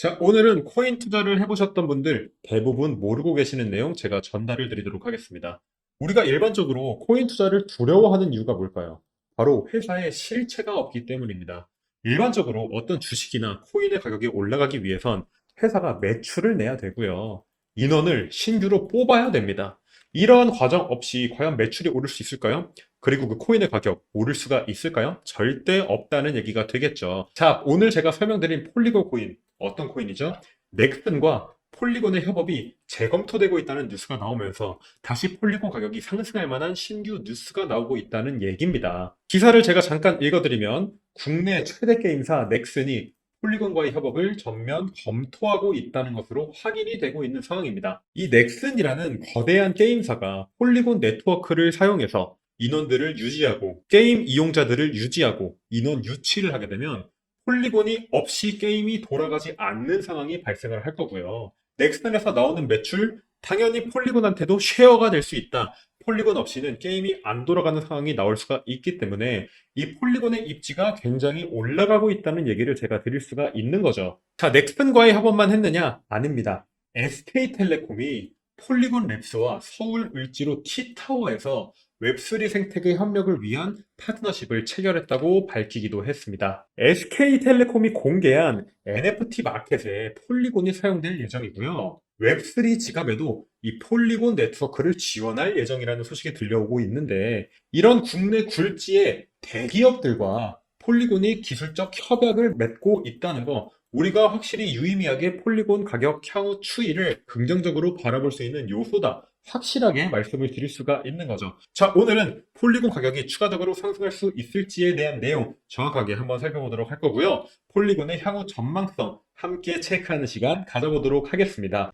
자, 오늘은 코인 투자를 해보셨던 분들 대부분 모르고 계시는 내용 제가 전달을 드리도록 하겠습니다. 우리가 일반적으로 코인 투자를 두려워하는 이유가 뭘까요? 바로 회사에 실체가 없기 때문입니다. 일반적으로 어떤 주식이나 코인의 가격이 올라가기 위해선 회사가 매출을 내야 되고요. 인원을 신규로 뽑아야 됩니다. 이러한 과정 없이 과연 매출이 오를 수 있을까요? 그리고 그 코인의 가격 오를 수가 있을까요? 절대 없다는 얘기가 되겠죠. 자, 오늘 제가 설명드린 폴리곤 코인 어떤 코인이죠? 넥슨과 폴리곤의 협업이 재검토되고 있다는 뉴스가 나오면서 다시 폴리곤 가격이 상승할 만한 신규 뉴스가 나오고 있다는 얘기입니다. 기사를 제가 잠깐 읽어드리면 국내 최대 게임사 넥슨이 폴리곤과의 협업을 전면 검토하고 있다는 것으로 확인이 되고 있는 상황입니다. 이 넥슨이라는 거대한 게임사가 폴리곤 네트워크를 사용해서 인원들을 유지하고 게임 이용자들을 유지하고 인원 유치를 하게 되면 폴리곤이 없이 게임이 돌아가지 않는 상황이 발생을 할 거고요. 넥슨에서 나오는 매출 당연히 폴리곤한테도 쉐어가 될 수 있다. 폴리곤 없이는 게임이 안 돌아가는 상황이 나올 수가 있기 때문에 이 폴리곤의 입지가 굉장히 올라가고 있다는 얘기를 제가 드릴 수가 있는 거죠. 자, 넥슨과의 협업만 했느냐? 아닙니다. SK텔레콤이 폴리곤 랩스와 서울 을지로 T타워에서 웹3 생태계 협력을 위한 파트너십을 체결했다고 밝히기도 했습니다. SK텔레콤이 공개한 NFT 마켓에 폴리곤이 사용될 예정이고요. 웹3 지갑에도 이 폴리곤 네트워크를 지원할 예정이라는 소식이 들려오고 있는데 이런 국내 굴지의 대기업들과 폴리곤이 기술적 협약을 맺고 있다는 거 우리가 확실히 유의미하게 폴리곤 가격 향후 추이를 긍정적으로 바라볼 수 있는 요소다. 확실하게 말씀을 드릴 수가 있는 거죠. 자, 오늘은 폴리곤 가격이 추가적으로 상승할 수 있을지에 대한 내용 정확하게 한번 살펴보도록 할 거고요. 폴리곤의 향후 전망성 함께 체크하는 시간 가져보도록 하겠습니다.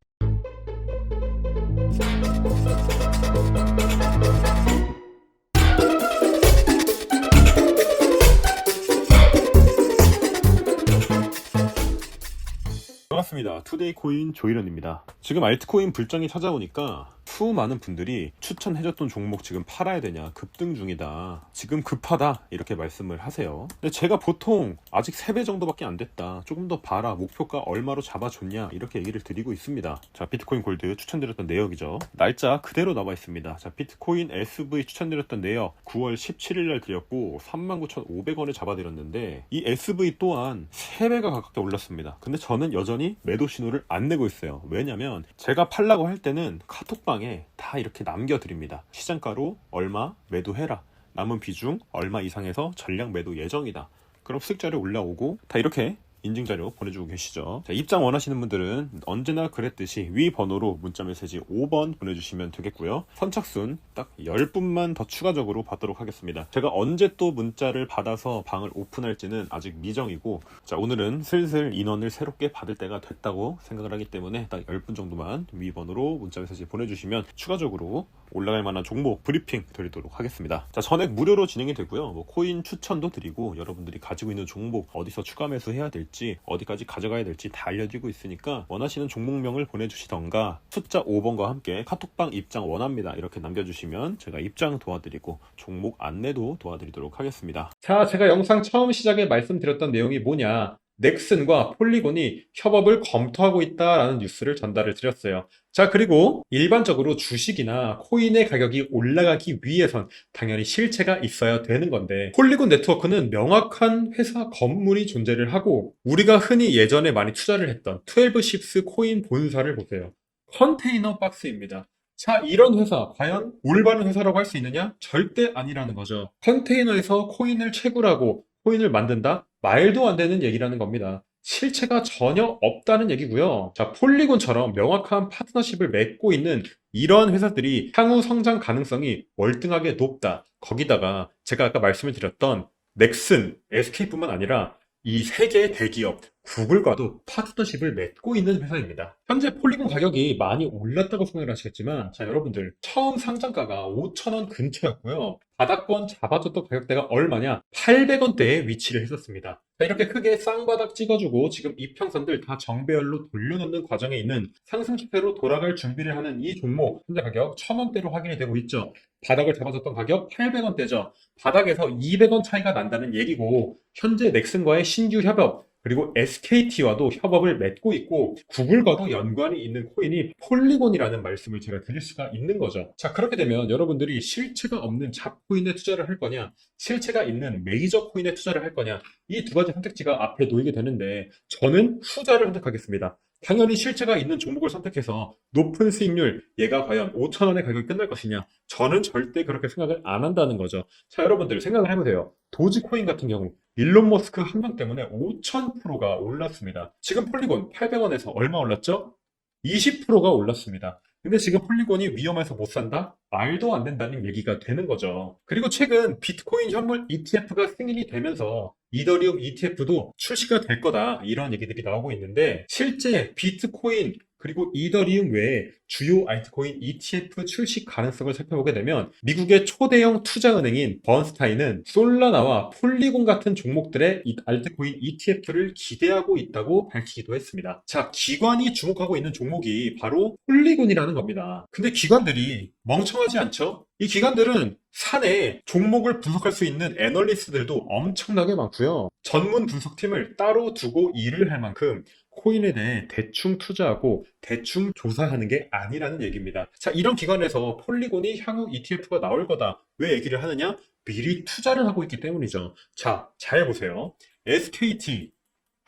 반갑습니다. 투데이 코인 조이런입니다. 지금 알트코인 불장이 찾아오니까 수많은 분들이 추천해줬던 종목 지금 팔아야 되냐 급등 중이다 지금 급하다 이렇게 말씀을 하세요. 근데 제가 보통 아직 3배 정도밖에 안 됐다 조금 더 봐라 목표가 얼마로 잡아줬냐 이렇게 얘기를 드리고 있습니다. 자 비트코인 골드 추천드렸던 내역이죠. 날짜 그대로 나와 있습니다. 자 비트코인 SV 추천드렸던 내역 9월 17일 날 드렸고 39,500원에 잡아드렸는데 이 SV 또한 3배가 가깝게 올랐습니다. 근데 저는 여전히 매도 신호를 안 내고 있어요. 왜냐면 제가 팔라고 할 때는 카톡 방에 다 이렇게 남겨드립니다. 시장가로 얼마 매도해라. 남은 비중 얼마 이상에서 전량 매도 예정이다. 그럼 수익자료 올라오고 다 이렇게 인증자료 보내주고 계시죠. 자, 입장 원하시는 분들은 언제나 그랬듯이 위 번호로 문자 메시지 5번 보내주시면 되겠고요. 선착순 딱 10분만 더 추가적으로 받도록 하겠습니다. 제가 언제 또 문자를 받아서 방을 오픈할지는 아직 미정이고 자 오늘은 슬슬 인원을 새롭게 받을 때가 됐다고 생각을 하기 때문에 딱 10분 정도만 위 번호로 문자 메시지 보내주시면 추가적으로 올라갈 만한 종목 브리핑 드리도록 하겠습니다. 자, 전액 무료로 진행이 되고요. 뭐 코인 추천도 드리고 여러분들이 가지고 있는 종목 어디서 추가 매수해야 될지 어디까지 가져가야 될지 다 알려드리고 있으니까 원하시는 종목명을 보내주시던가 숫자 5번과 함께 카톡방 입장 원합니다. 이렇게 남겨주시면 제가 입장 도와드리고 종목 안내도 도와드리도록 하겠습니다. 자, 제가 영상 처음 시작에 말씀드렸던 내용이 뭐냐? 넥슨과 폴리곤이 협업을 검토하고 있다라는 뉴스를 전달을 드렸어요. 자, 그리고 일반적으로 주식이나 코인의 가격이 올라가기 위해선 당연히 실체가 있어야 되는 건데, 폴리곤 네트워크는 명확한 회사 건물이 존재를 하고, 우리가 흔히 예전에 많이 투자를 했던 12십스 코인 본사를 보세요. 컨테이너 박스입니다. 자, 이런 회사, 과연 올바른 회사라고 할 수 있느냐? 절대 아니라는 거죠. 컨테이너에서 코인을 채굴하고 코인을 만든다? 말도 안 되는 얘기라는 겁니다. 실체가 전혀 없다는 얘기고요. 자, 폴리곤처럼 명확한 파트너십을 맺고 있는 이런 회사들이 향후 성장 가능성이 월등하게 높다. 거기다가 제가 아까 말씀을 드렸던 넥슨, SK뿐만 아니라 이 세계 대기업 구글과도 파트너십을 맺고 있는 회사입니다. 현재 폴리곤 가격이 많이 올랐다고 생각을 하시겠지만 자 여러분들 처음 상장가가 5천원 근처였고요. 바닥권 잡아줬던 가격대가 얼마냐? 800원대에 위치를 했었습니다. 자, 이렇게 크게 쌍바닥 찍어주고 지금 이평선들 다 정배열로 돌려놓는 과정에 있는 상승 추세로 돌아갈 준비를 하는 이 종목 현재 가격 1000원대로 확인이 되고 있죠. 바닥을 잡아줬던 가격 800원대죠. 바닥에서 200원 차이가 난다는 얘기고 현재 넥슨과의 신규 협업 그리고 SKT와도 협업을 맺고 있고 구글과도 연관이 있는 코인이 폴리곤이라는 말씀을 제가 드릴 수가 있는 거죠. 자 그렇게 되면 여러분들이 실체가 없는 잡코인에 투자를 할 거냐 실체가 있는 메이저 코인에 투자를 할 거냐 이 두 가지 선택지가 앞에 놓이게 되는데 저는 후자를 선택하겠습니다. 당연히 실체가 있는 종목을 선택해서 높은 수익률, 얘가 과연 5천원의 가격이 끝날 것이냐? 저는 절대 그렇게 생각을 안 한다는 거죠. 자, 여러분들 생각을 해보세요. 도지코인 같은 경우, 일론 머스크 한 명 때문에 5,000%가 올랐습니다. 지금 폴리곤 800원에서 얼마 올랐죠? 20%가 올랐습니다. 근데 지금 폴리곤이 위험해서 못 산다? 말도 안 된다는 얘기가 되는 거죠. 그리고 최근 비트코인 현물 ETF가 승인이 되면서 이더리움 ETF도 출시가 될 거다. 이런 얘기들이 나오고 있는데 실제 비트코인 그리고 이더리움 외에 주요 알트코인 ETF 출시 가능성을 살펴보게 되면 미국의 초대형 투자은행인 번스타인은 솔라나와 폴리곤 같은 종목들의 이 알트코인 ETF를 기대하고 있다고 밝히기도 했습니다. 자, 기관이 주목하고 있는 종목이 바로 폴리곤이라는 겁니다. 근데 기관들이 멍청하지 않죠? 이 기관들은 산에 종목을 분석할 수 있는 애널리스트들도 엄청나게 많고요. 전문 분석팀을 따로 두고 일을 할 만큼 코인에 대해 대충 투자하고 대충 조사하는 게 아니라는 얘기입니다. 자, 이런 기관에서 폴리곤이 향후 ETF가 나올 거다. 왜 얘기를 하느냐? 미리 투자를 하고 있기 때문이죠. 자, 잘 보세요. SKT,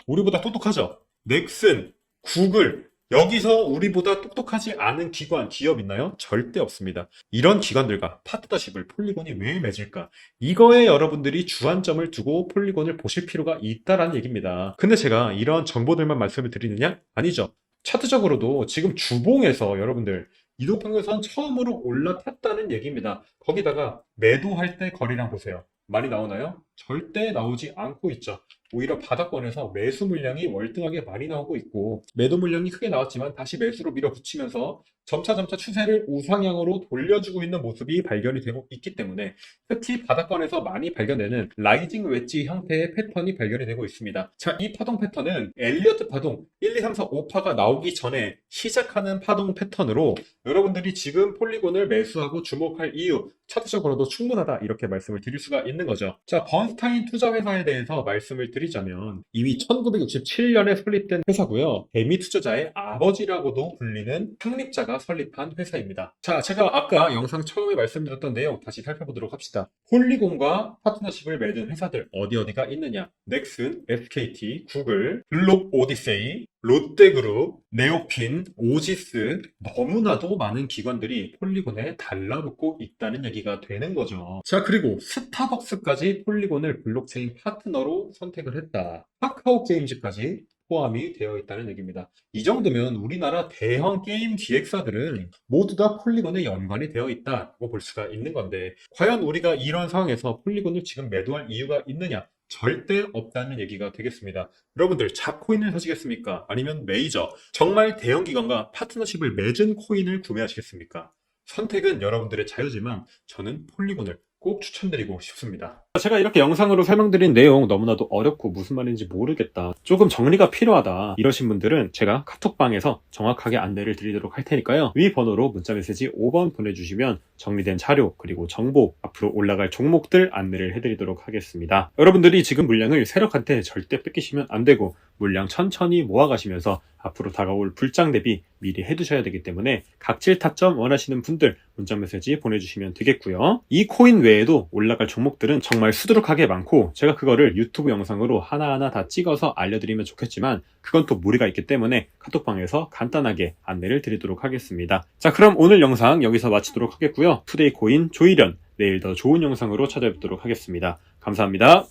우리보다 똑똑하죠? 넥슨, 구글, 여기서 우리보다 똑똑하지 않은 기관, 기업 있나요? 절대 없습니다. 이런 기관들과 파트너십을 폴리곤이 왜 맺을까? 이거에 여러분들이 주안점을 두고 폴리곤을 보실 필요가 있다라는 얘기입니다. 근데 제가 이런 정보들만 말씀을 드리느냐? 아니죠. 차트적으로도 지금 주봉에서 여러분들 이동평균선 처음으로 올라탔다는 얘기입니다. 거기다가 매도할 때 거리랑 보세요. 많이 나오나요? 절대 나오지 않고 있죠. 오히려 바닥권에서 매수 물량이 월등하게 많이 나오고 있고 매도 물량이 크게 나왔지만 다시 매수로 밀어붙이면서 점차점차 추세를 우상향으로 돌려주고 있는 모습이 발견이 되고 있기 때문에 특히 바닥권에서 많이 발견되는 라이징 웨지 형태의 패턴이 발견이 되고 있습니다. 자, 이 파동 패턴은 엘리어트 파동 1, 2, 3, 4, 5파가 나오기 전에 시작하는 파동 패턴으로 여러분들이 지금 폴리곤을 매수하고 주목할 이유 차트적으로도 충분하다 이렇게 말씀을 드릴 수가 있는 거죠. 자, 번스타인 투자회사에 대해서 말씀을 드리자면 이미 1967년에 설립된 회사고요. 개미 투자자의 아버지라고도 불리는 창립자가 설립한 회사입니다. 자, 제가 아까 영상 처음에 말씀드렸던 내용 다시 살펴보도록 합시다. 폴리곤과 파트너십을 맺은 회사들 어디 어디가 있느냐? 넥슨, SKT, 구글, 블록 오디세이, 롯데그룹, 네오핀, 오지스 너무나도 많은 기관들이 폴리곤에 달라붙고 있다는 얘기가 되는 거죠. 자 그리고 스타벅스까지 폴리곤을 블록체인 파트너로 선택을 했다. 카카오 게임즈까지 포함이 되어 있다는 얘기입니다. 이 정도면 우리나라 대형 게임 기획사들은 모두 다 폴리곤에 연관이 되어 있다고 볼 수가 있는 건데 과연 우리가 이런 상황에서 폴리곤을 지금 매도할 이유가 있느냐? 절대 없다는 얘기가 되겠습니다. 여러분들 잡코인을 사시겠습니까? 아니면 메이저 정말 대형 기관과 파트너십을 맺은 코인을 구매하시겠습니까? 선택은 여러분들의 자유지만 저는 폴리곤을 꼭 추천드리고 싶습니다. 제가 이렇게 영상으로 설명드린 내용 너무나도 어렵고 무슨 말인지 모르겠다. 조금 정리가 필요하다. 이러신 분들은 제가 카톡방에서 정확하게 안내를 드리도록 할 테니까요. 위 번호로 문자 메시지 5번 보내주시면 정리된 자료 그리고 정보 앞으로 올라갈 종목들 안내를 해드리도록 하겠습니다. 여러분들이 지금 물량을 세력한테 절대 뺏기시면 안 되고 물량 천천히 모아가시면서 앞으로 다가올 불장 대비 미리 해두셔야 되기 때문에 각질 타점 원하시는 분들 문자 메시지 보내주시면 되겠고요. 이 코인 외에도 올라갈 종목들은 정말 수두룩하게 많고 제가 그거를 유튜브 영상으로 하나하나 다 찍어서 알려드리면 좋겠지만 그건 또 무리가 있기 때문에 카톡방에서 간단하게 안내를 드리도록 하겠습니다. 자 그럼 오늘 영상 여기서 마치도록 하겠고요. 투데이 코인 조이련 내일 더 좋은 영상으로 찾아뵙도록 하겠습니다. 감사합니다.